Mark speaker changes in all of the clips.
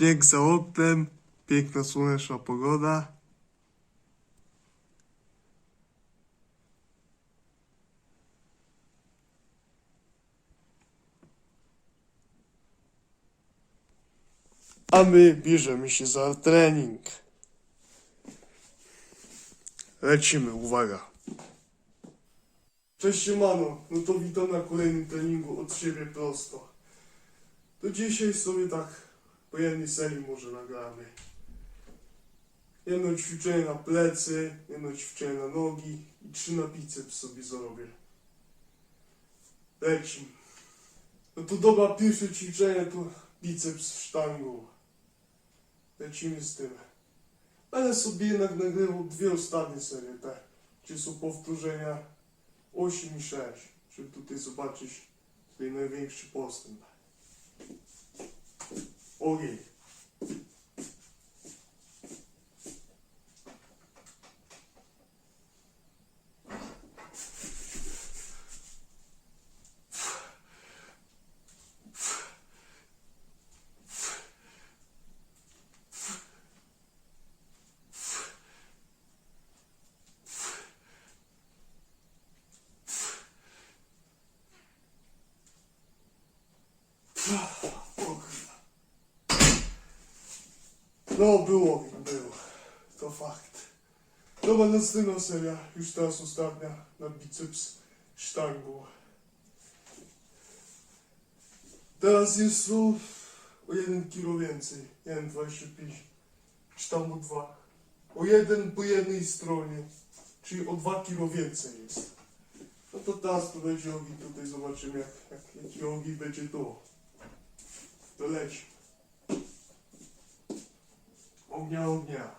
Speaker 1: Śnieg za oknem, piękna słoneczna pogoda. A my bierzemy się za trening. Lecimy, uwaga. Cześć Mano, no to witam na kolejnym treningu od siebie prosto. To dzisiaj sobie tak po jednej serii może nagramy. Jedno ćwiczenie na plecy, jedno ćwiczenie na nogi i trzy na biceps sobie zrobię. Lecimy. No to dobra, pierwsze ćwiczenie to biceps w sztangu. Lecimy z tym. Ale sobie jednak nagrywał dwie ostatnie serie, te, gdzie są powtórzenia 8 i 6, żeby tutaj zobaczyć tutaj największy postęp. Ogień. O No było, było. To fakt. Dobra, następna seria. Już teraz ostatnia na biceps sztangu. Teraz jest to o 1 kilo więcej. 1,25. Czy tam o 2. O jeden po jednej stronie. Czyli o 2 kilo więcej jest. No to teraz będzie ogień. Tutaj zobaczymy jak, jak, jaki ogień będzie to. To leci. Ognia, ognia.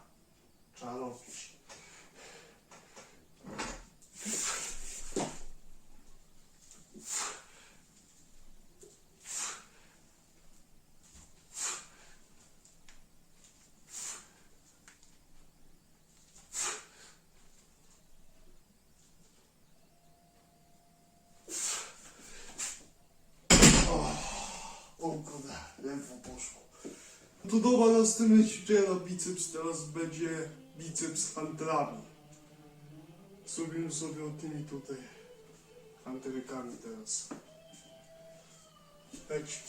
Speaker 1: Trzeba To dobra, następne ćwiczenie na biceps teraz będzie biceps hantelami. Zrobimy sobie tymi tutaj hantelykami teraz. Leć.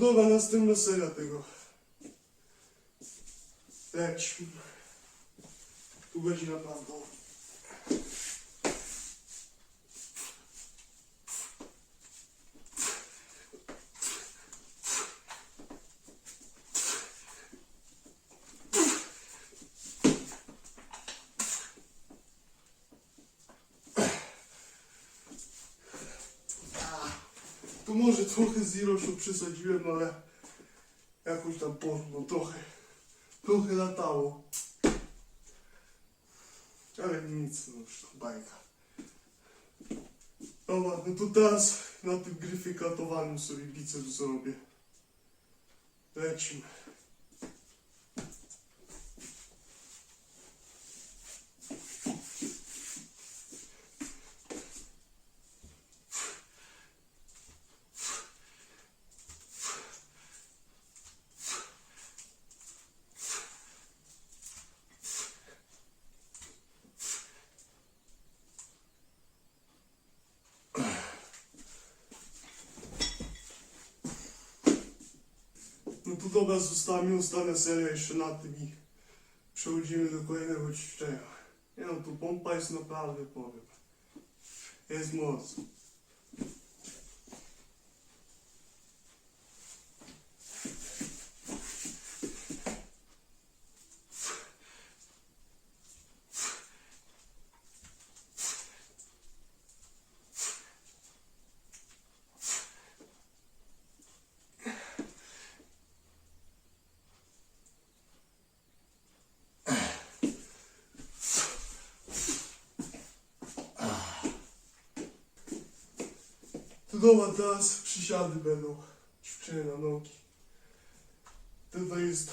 Speaker 1: No dobra, następna seria tego. Leć. Tu będzie naprawdę. Tu może trochę z ilością przesadziłem, ale jakoś tam poszło, trochę, trochę latało. Ale nic, no już to bajka. Dobra, no to teraz na tym gryfie katowanym sobie biceps zrobię. Lecimy. To dobra, została ostatnia seria jeszcze na tym i przechodzimy do kolejnego ćwiczenia. Nie no, tu pompa jest naprawdę, powiem. Jest moc. Dobra, teraz przysiady będą. Ćwiczenia na nogi. Tutaj jest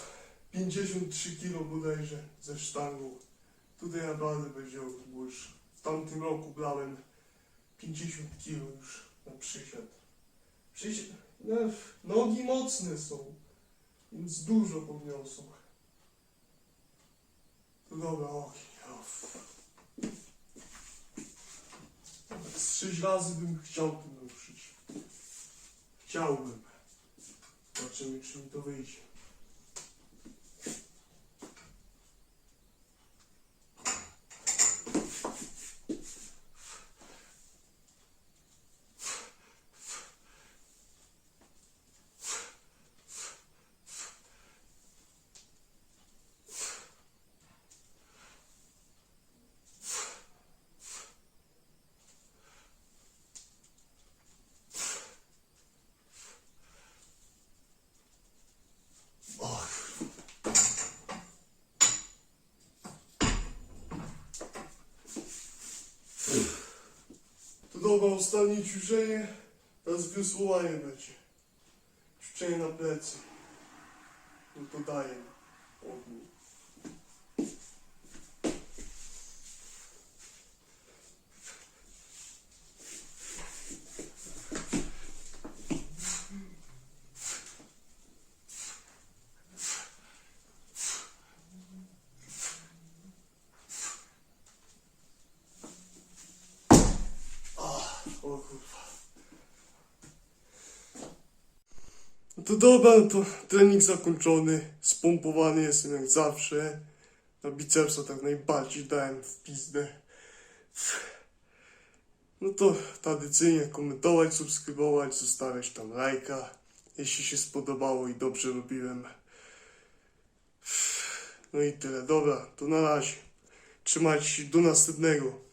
Speaker 1: 53 kg bodajże ze sztangą. Tutaj naprawdę będzie bo już w tamtym roku brałem 50 kg już na przysiad. Przysi no, nogi mocne są, więc dużo podniosą. To dobra. Uff. Nawet z sześć razy bym chciał tym ruszyć. Chciałbym. Zobaczymy, czy mi to wyjdzie. Och. To dobra, ostatnie ćwiczenie. Teraz wiosłowanie będzie. Ćwiczenie na plecy. No to daję. Ogniu. O kurwa. No to dobra, no to trening zakończony. Spompowany jestem jak zawsze. Na bicepsa tak najbardziej dałem w pizdę. No to tradycyjnie komentować, subskrybować, zostawiać tam lajka, jeśli się spodobało i dobrze robiłem. No i tyle, dobra, to na razie. Trzymajcie się, do następnego.